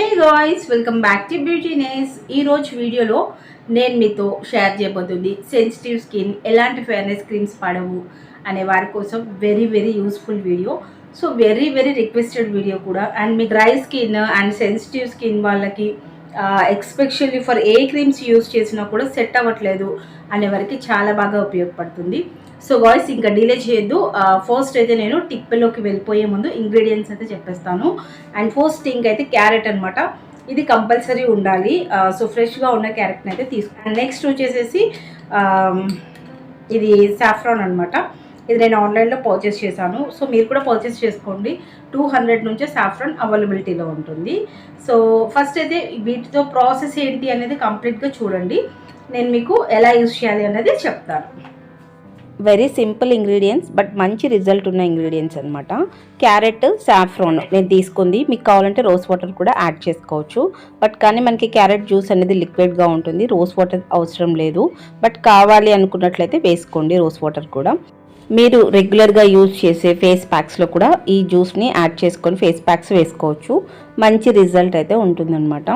Hey guys welcome back to beautyness ఈరోజు వీడియోలో నేను మీతో షేర్ చేయబోతుంది సెన్సిటివ్ స్కిన్ ఎలాంటి ఫేర్నెస్ క్రీమ్స్ పడవు అనే వారి కోసం very very useful video so very very requested video కూడా. And me dry skin and sensitive skin వాళ్ళకి especially for A creams use చేసినా కూడా సెట్ అవ్వట్లేదు అనే వారికి చాలా బాగా ఉపయోగపడుతుంది. సో వాయిస్ ఇంకా డిలే చేయొద్దు. ఫస్ట్ అయితే నేను టిప్పెలోకి వెళ్ళిపోయే ముందు ఇంగ్రీడియంట్స్ అయితే చెప్పేస్తాను. అండ్ ఫస్ట్ థింగ్ అయితే క్యారెట్ అనమాట ఇది కంపల్సరీ ఉండాలి. సో ఫ్రెష్గా ఉన్న క్యారెట్ని అయితే తీసుకున్నాను నెక్స్ట్ వచ్చేసేసి ఇది సాఫ్రాన్ అనమాట ఇది నేను ఆన్లైన్లో పర్చేస్ చేశాను. సో మీరు కూడా పర్చేస్ చేసుకోండి. టూ హండ్రెడ్ నుంచే సాఫ్రాన్ అవైలబిలిటీలో ఉంటుంది. సో ఫస్ట్ అయితే వీటితో ప్రాసెస్ ఏంటి అనేది కంప్లీట్గా చూడండి. నేను మీకు ఎలా యూజ్ చేయాలి అనేది చెప్తాను. వెరీ సింపుల్ ఇంగ్రీడియంట్స్ బట్ మంచి రిజల్ట్ ఉన్న ఇంగ్రీడియంట్స్ అనమాట క్యారెట్ సాఫ్రోన్ నేను తీసుకుంది. మీకు కావాలంటే రోజ్ వాటర్ కూడా యాడ్ చేసుకోవచ్చు. బట్ కానీ మనకి క్యారెట్ జ్యూస్ అనేది లిక్విడ్గా ఉంటుంది. రోజ్ వాటర్ అవసరం లేదు. బట్ కావాలి అనుకున్నట్లయితే వేసుకోండి రోజ్ వాటర్ కూడా. మీరు రెగ్యులర్గా యూజ్ చేసే ఫేస్ ప్యాక్స్లో కూడా ఈ జ్యూస్ని యాడ్ చేసుకొని ఫేస్ ప్యాక్స్ వేసుకోవచ్చు. మంచి రిజల్ట్ అయితే ఉంటుందన్నమాట.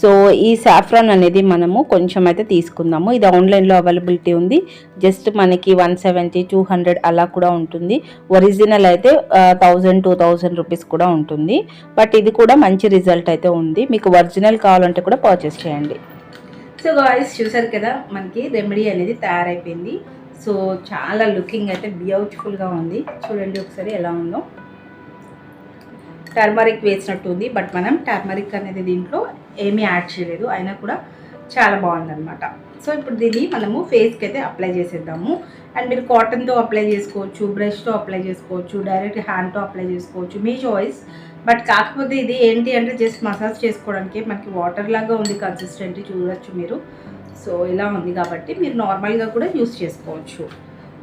సో ఈ సాఫ్రాన్ అనేది మనము కొంచెం అయితే తీసుకుందాము. ఇది ఆన్లైన్లో అవైలబిలిటీ ఉంది. జస్ట్ మనకి వన్ సెవెంటీ టూ హండ్రెడ్ అలా కూడా ఉంటుంది. ఒరిజినల్ అయితే థౌజండ్ టూ థౌజండ్ రూపీస్ కూడా ఉంటుంది. బట్ ఇది కూడా మంచి రిజల్ట్ అయితే ఉంది. మీకు ఒరిజినల్ కావాలంటే కూడా పర్చేస్ చేయండి. సో గాయస్ చూసారు కదా మనకి రెమెడీ అనేది తయారైపోయింది. సో చాలా లుకింగ్ అయితే బ్యూటిఫుల్గా ఉంది. చూడండి ఒకసారి ఎలా ఉందో. టర్మరిక్ వేసినట్టు ఉంది బట్ మనం టర్మరిక్ అనేది దీంట్లో ఏమీ యాడ్ చేయలేదు. అయినా కూడా చాలా బాగుందన్నమాట. సో ఇప్పుడు దీన్ని మనము ఫేస్కి అయితే అప్లై చేసేద్దాము. అండ్ మీరు కాటన్తో అప్లై చేసుకోవచ్చు బ్రష్తో అప్లై చేసుకోవచ్చు డైరెక్ట్ హ్యాండ్తో అప్లై చేసుకోవచ్చు. మీ చాయిస్ బట్ కాకపోతే ఇది ఏంటి అంటే జస్ట్ మసాజ్ చేసుకోవడానికి మనకి వాటర్ లాగా ఉంది కన్సిస్టెంట్ చూడొచ్చు మీరు. సో ఇలా ఉంది కాబట్టి మీరు నార్మల్గా కూడా యూస్ చేసుకోవచ్చు.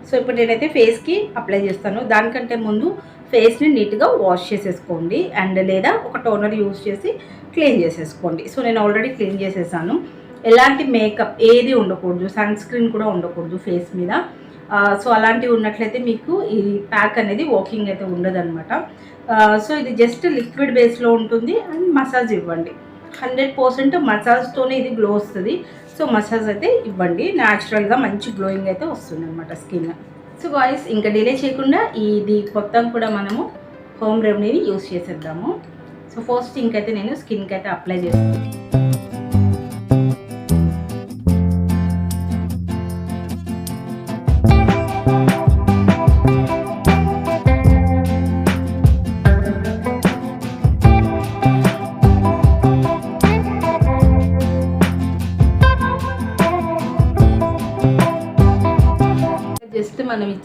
సో ఇప్పుడు నేనైతే ఫేస్కి అప్లై చేస్తాను. దానికంటే ముందు ఫేస్ని నీట్గా వాష్ చేసేసుకోండి. అండ్ లేదా ఒక టోనర్ యూస్ చేసి క్లీన్ చేసేసుకోండి. సో నేను ఆల్రెడీ క్లీన్ చేసేసాను. ఎలాంటి మేకప్ ఏది ఉండకూడదు సన్ స్క్రీన్ కూడా ఉండకూడదు ఫేస్ మీద. సో అలాంటివి ఉన్నట్లయితే మీకు ఈ ప్యాక్ అనేది వాకింగ్ అయితే ఉండదన్నమాట. సో ఇది జస్ట్ లిక్విడ్ బేస్లో ఉంటుంది అండ్ మసాజ్ ఇవ్వండి. హండ్రెడ్ పర్సెంట్ మసాజ్తోనే ఇది గ్లో వస్తుంది. సో మసాజ్ అయితే ఇవ్వండి. న్యాచురల్గా మంచి గ్లోయింగ్ అయితే వస్తుంది అనమాట స్కిన్ సో వాయిస్ ఇంకా డిలే చేయకుండా ఇది మొత్తం కూడా మనము హోమ్ రెమెడీని యూస్ చేసేద్దాము. సో ఫస్ట్ ఇంకైతే నేను స్కిన్కి అయితే అప్లై చేస్తాను.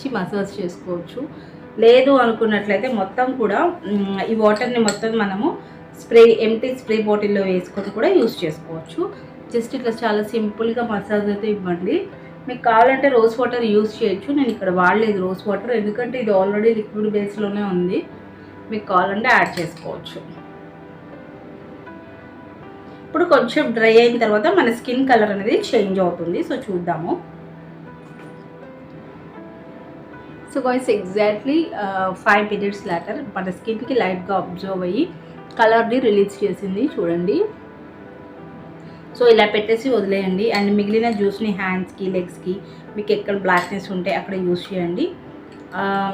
ఇచ్చి మసాజ్ చేసుకోవచ్చు. లేదు అనుకున్నట్లయితే మొత్తం కూడా ఈ వాటర్ని మొత్తం మనము స్ప్రే ఎంటీ స్ప్రే బాటిల్లో వేసుకొని కూడా యూస్ చేసుకోవచ్చు. జస్ట్ ఇట్లా చాలా సింపుల్గా మసాజ్ అయితే ఇవ్వండి. మీకు కావాలంటే రోజ్ వాటర్ యూస్ చేయొచ్చు. నేను ఇక్కడ వాడలేదు రోజ్ వాటర్ ఎందుకంటే ఇది ఆల్రెడీ లిక్విడ్ బేస్లోనే ఉంది. మీకు కావాలంటే యాడ్ చేసుకోవచ్చు. ఇప్పుడు కొంచెం డ్రై అయిన తర్వాత మన స్కిన్ కలర్ అనేది చేంజ్ అవుతుంది. సో చూద్దాము. So exactly five minutes later మన స్కిన్కి లైట్గా అబ్జర్వ్ అయ్యి కలర్ని రిలీజ్ చేసింది చూడండి. సో ఇలా పెట్టేసి వదిలేయండి. అండ్ మిగిలిన జ్యూస్ని హ్యాండ్స్కి లెగ్స్కి మీకు ఎక్కడ బ్లాక్నెస్ ఉంటే అక్కడ యూస్ చేయండి.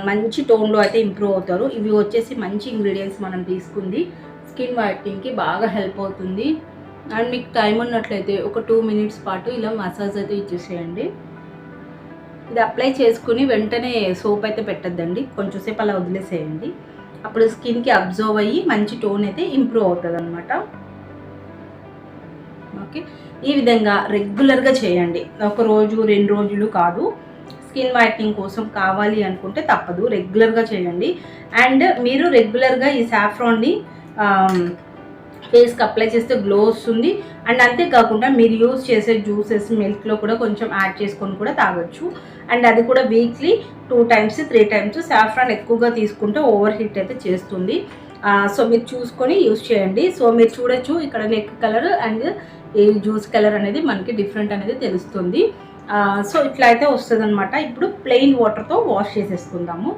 మంచి టోన్లో అయితే ఇంప్రూవ్ అవుతారు. ఇవి వచ్చేసి మంచి ఇంగ్రీడియంట్స్ మనం తీసుకుంది. స్కిన్ వైట్నింగ్కి బాగా హెల్ప్ అవుతుంది. అండ్ మీకు టైం ఉన్నట్లయితే ఒక టూ మినిట్స్ పాటు ఇలా మసాజ్ అయితే ఇచ్చేసేయండి. ఇది అప్లై చేసుకుని వెంటనే సోప్ అయితే పెట్టద్దండి. కొంచెం సేపు అలా వదిలేసేయండి. అప్పుడు స్కిన్కి అబ్జర్వ్ అయ్యి మంచి టోన్ అయితే ఇంప్రూవ్ అవుతుంది అనమాట ఓకే. ఈ విధంగా రెగ్యులర్గా చేయండి. ఒక రోజు రెండు రోజులు కాదు. స్కిన్ వైట్నింగ్ కోసం కావాలి అనుకుంటే తప్పదు. రెగ్యులర్గా చేయండి. అండ్ మీరు రెగ్యులర్గా ఈ సాఫ్రాన్ని ఫేస్కి అప్లై చేస్తే గ్లో వస్తుంది. అండ్ అంతేకాకుండా మీరు యూజ్ చేసే జ్యూసెస్ మిల్క్లో కూడా కొంచెం యాడ్ చేసుకొని కూడా తాగొచ్చు. అండ్ అది కూడా weekly two times three times saffron ఎక్కువగా తీసుకుంటే ఓవర్ హీట్ అయితే చేస్తుంది. సో మీరు చూసుకొని యూస్ చేయండి. సో మీరు చూడొచ్చు ఇక్కడ నెక్ కలర్ అండ్ ఈ జ్యూస్ కలర్ అనేది మనకి డిఫరెంట్ అనేది తెలుస్తుంది. సో ఇట్లా అయితే వస్తుంది అనమాట ఇప్పుడు ప్లెయిన్ వాటర్తో వాష్ చేసేసుకుందాము.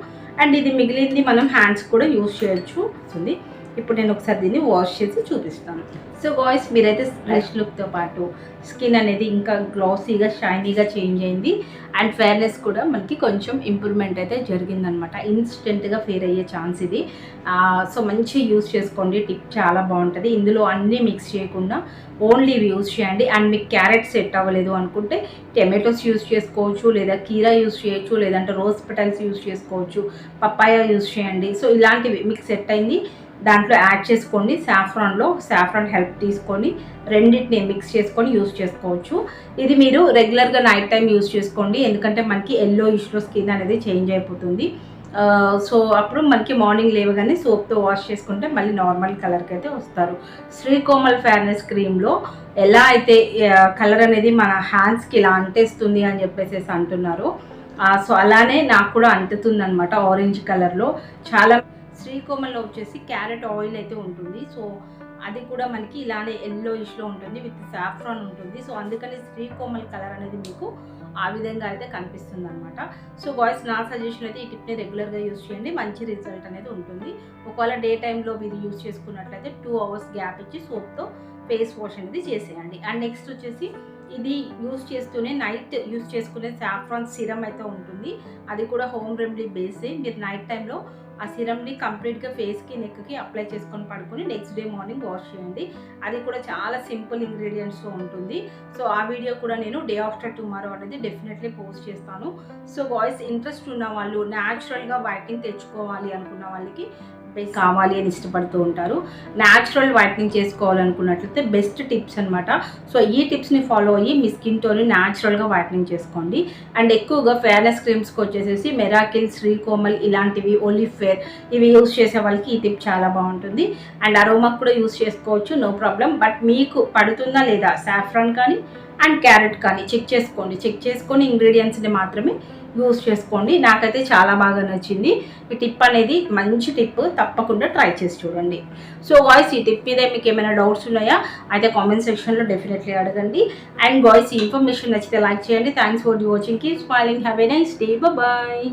అండ్ ఇది మిగిలింది మనం హ్యాండ్స్ కూడా యూస్ చేయొచ్చు. వస్తుంది ఇప్పుడు నేను ఒకసారి దీన్ని వాష్ చేసి చూపిస్తాను. సో బాయ్స్ మీరైతే ఫ్రెష్ లుక్తో పాటు స్కిన్ అనేది ఇంకా గ్లాసీగా షైనీగా చేంజ్ అయింది. అండ్ ఫేర్నెస్ కూడా మనకి కొంచెం ఇంప్రూవ్మెంట్ అయితే జరిగిందనమాట. ఇన్స్టెంట్గా ఫేర్ అయ్యే ఛాన్స్ ఇది. సో మంచి యూస్ చేసుకోండి. టిప్ చాలా బాగుంటుంది. ఇందులో అన్నీ మిక్స్ చేయకుండా ఓన్లీ ఇవి యూస్ చేయండి. అండ్ మీకు క్యారెట్ సెట్ అవ్వలేదు అనుకుంటే టమాటోస్ యూస్ చేసుకోవచ్చు లేదా కీరా యూస్ చేయొచ్చు లేదంటే రోజ్ పెటల్స్ యూస్ చేసుకోవచ్చు పప్పాయ యూస్ చేయండి. సో ఇలాంటివి మీకు సెట్ అయింది. దాంట్లో యాడ్ చేసుకోండి. సాఫ్రాన్లో సాఫ్రాన్ హెల్ప్ తీసుకొని రెండింటిని మిక్స్ చేసుకొని యూస్ చేసుకోవచ్చు. ఇది మీరు రెగ్యులర్గా నైట్ టైం యూస్ చేసుకోండి. ఎందుకంటే మనకి ఎల్లో ఇష్లో స్కిన్ అనేది చేంజ్ అయిపోతుంది. సో అప్పుడు మనకి మార్నింగ్ లేవగానే సోప్తో వాష్ చేసుకుంటే మళ్ళీ నార్మల్ కలర్కి అయితే వస్తారు. శ్రీకోమల్ ఫేర్నెస్ క్రీమ్లో ఎలా అయితే కలర్ అనేది మన హ్యాండ్స్కి ఇలా అంటేస్తుంది అని చెప్పేసి అంటున్నారు. సో అలానే నాకు కూడా అంటుతుంది అనమాట ఆరెంజ్ కలర్లో చాలా శ్రీకోమల్లో వచ్చేసి క్యారెట్ ఆయిల్ అయితే ఉంటుంది. సో అది కూడా మనకి ఇలానే ఎల్లో ఇష్లో ఉంటుంది విత్ సాఫ్రాన్ ఉంటుంది. సో అందుకని శ్రీకోమల్ కలర్ అనేది మీకు ఆ విధంగా అయితే కనిపిస్తుంది అనమాట సో బాయ్స్ నా సజెషన్ అయితే ఈ టిప్ని రెగ్యులర్గా యూస్ చేయండి. మంచి రిజల్ట్ అనేది ఉంటుంది. ఒకవేళ డే టైంలో మీరు యూస్ చేసుకున్నట్లయితే టూ అవర్స్ గ్యాప్ ఇచ్చి సోప్తో ఫేస్ వాష్ అనేది చేసేయండి. అండ్ నెక్స్ట్ వచ్చేసి ఇది యూస్ చేస్తూనే నైట్ యూస్ చేసుకునే సాఫ్రాన్ సిరమ్ అయితే ఉంటుంది. అది కూడా హోమ్ రెమెడీ బేసే మీరు నైట్ టైంలో ఆ సిరమ్ని కంప్లీట్గా ఫేస్కి నెక్కి అప్లై చేసుకొని పడుకొని నెక్స్ట్ డే మార్నింగ్ వాష్ చేయండి. అది కూడా చాలా సింపుల్ ఇంగ్రీడియంట్స్తో ఉంటుంది. సో ఆ వీడియో కూడా నేను డే ఆఫ్టర్ టుమారో అనేది డెఫినెట్లీ పోస్ట్ చేస్తాను. సో వాయిస్ ఇంట్రెస్ట్ ఉన్న వాళ్ళు న్యాచురల్గా వైటింగ్ తెచ్చుకోవాలి అనుకున్న వాళ్ళకి కావాలి అని ఇష్టపడుతూ ఉంటారు. న్యాచురల్ వైట్నింగ్ చేసుకోవాలనుకున్నట్లయితే బెస్ట్ టిప్స్ అనమాట సో ఈ టిప్స్ని ఫాలో అయ్యి మీ స్కిన్ టోని న్యాచురల్గా వైట్నింగ్ చేసుకోండి. అండ్ ఎక్కువగా ఫేర్నెస్ క్రీమ్స్కి వచ్చేసేసి మెరాకిల్ శ్రీకోమల్ ఇలాంటివి ఓలీ ఫేర్ ఇవి యూస్ చేసే వాళ్ళకి ఈ టిప్ చాలా బాగుంటుంది. అండ్ అరోమాకు కూడా యూస్ చేసుకోవచ్చు నో ప్రాబ్లం బట్ మీకు పడుతుందా లేదా? సాఫ్రాన్ కానీ అండ్ క్యారెట్ కానీ చెక్ చేసుకోండి. చెక్ చేసుకొని ఇంగ్రీడియంట్స్ని మాత్రమే యూస్ చేసుకోండి. నాకైతే చాలా బాగా నచ్చింది. ఈ టిప్ అనేది మంచి టిప్. తప్పకుండా ట్రై చేసి చూడండి. సో వాయిస్ ఈ టిప్ మీద మీకు ఏమైనా డౌట్స్ ఉన్నాయా? అయితే కామెంట్ సెక్షన్లో డెఫినెట్లీ అడగండి. అండ్ వాయిస్ ఈ ఇన్ఫర్మేషన్ నచ్చితే లైక్ చేయండి. Thanks for watching. Keep smiling. Have a nice day. Bye